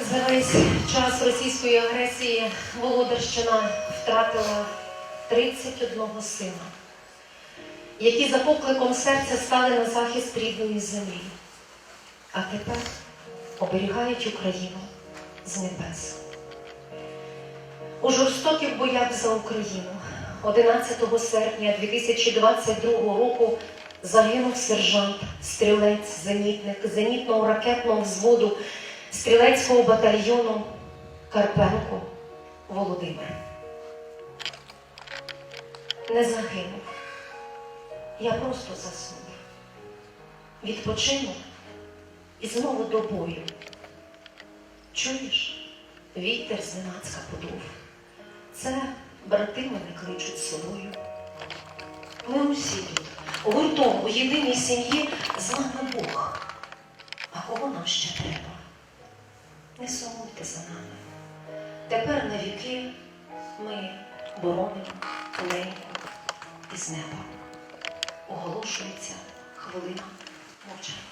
За весь час російської агресії Володарщина втратила 31 сина, які за покликом серця стали на захист рідної землі, а тепер оберігають Україну з небес. У жорстоких боях за Україну 11 серпня 2022 року загинув сержант, стрілець, зенітник зенітного ракетного взводу стрілецького батальйону Карпенко Володимир. Не загинув. Я просто заснув. Відпочинув і знову до бою. Чуєш? Вітер зненацька подув. Це брати мене кличуть собою. Ми усі тут, гуртом у єдиній сім'ї з нами Бог. А кого нам ще треба? Не сумуйте за нами. Тепер на віки ми боронимо неньку із неба. Оголошується хвилина мовчання.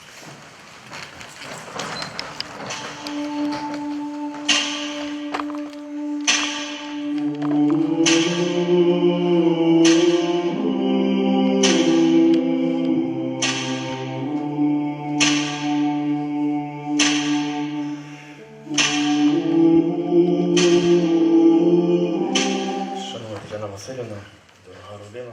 Дорога родина,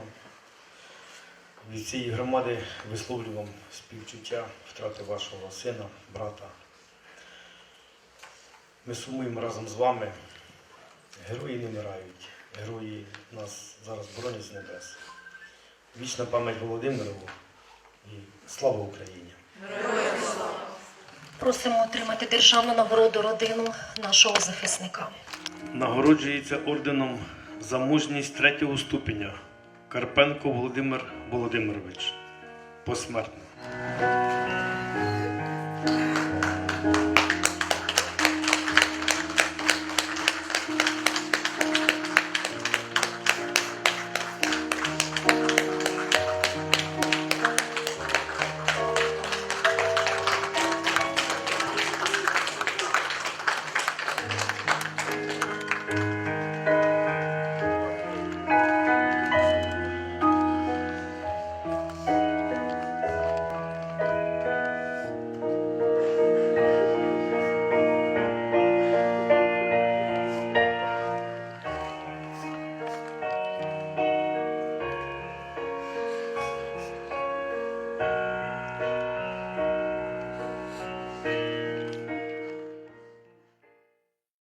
від цієї громади висловлюю вам співчуття втрати вашого сина, брата. Ми сумуємо разом з вами. Герої не вмирають, герої нас зараз боронять з небес. Вічна пам'ять Володимирову і слава Україні! Просимо отримати державну нагороду родину нашого захисника. Нагороджується орденом за мужність третього ступеня Карпенко Володимир Володимирович. Посмертно.